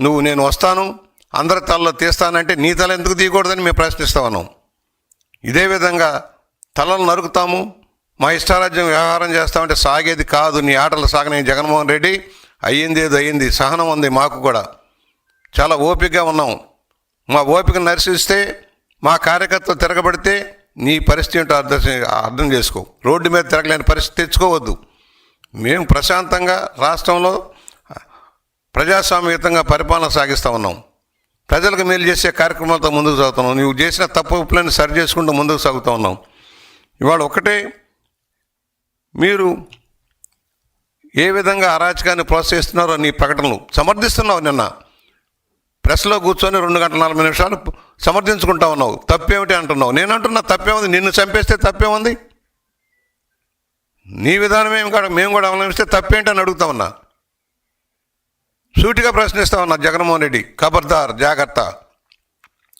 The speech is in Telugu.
నువ్వు నేను వస్తాను అందరి తలలో తీస్తానంటే నీ తల ఎందుకు తీయకూడదని మేము ప్రశ్నిస్తా ఉన్నాం. ఇదే విధంగా తలలు నరుకుతాము మా ఇష్టారాజ్యం వ్యవహారం చేస్తామంటే సాగేది కాదు నీ ఆటలు సాగని జగన్మోహన్ రెడ్డి అయ్యింది ఏదో అయ్యింది సహనం ఉంది మాకు కూడా. చాలా ఓపికగా ఉన్నాం. మా ఓపిక నరిసిస్తే మా కార్యకర్తలు తిరగబడితే నీ పరిస్థితి ఏంటో అర్థం అర్థం చేసుకో. రోడ్డు మీద తిరగలేని పరిస్థితి తెచ్చుకోవద్దు. మేము ప్రశాంతంగా రాష్ట్రంలో ప్రజాస్వామ్యతంగా పరిపాలన సాగిస్తూ ఉన్నాం. ప్రజలకు మేలు చేసే కార్యక్రమాలతో ముందుకు సాగుతున్నాం నువ్వు చేసిన తప్పు ఒప్పులను సరి చేసుకుంటూ ముందుకు సాగుతూ ఉన్నాం. ఇవాళ ఒకటే మీరు ఏ విధంగా అరాచకాన్ని ప్రోత్సహిస్తున్నారో నీ ప్రకటనలు సమర్థిస్తున్నావు నిన్న. ప్రెస్లో కూర్చొని రెండు గంటల నలభై నిమిషాలు సమర్థించుకుంటా ఉన్నావు. తప్పేమిటి అంటున్నావు? నేను అంటున్నా తప్పేముంది? నిన్ను చంపేస్తే తప్పేముంది? నీ విధానం ఏమి కాదు. మేము కూడా అవలంబిస్తే తప్పేంటి అని అడుగుతా ఉన్నా. సూటిగా ప్రశ్నిస్తా ఉన్నా జగన్మోహన్ రెడ్డి. ఖబర్దార్ జాగ్రత్త.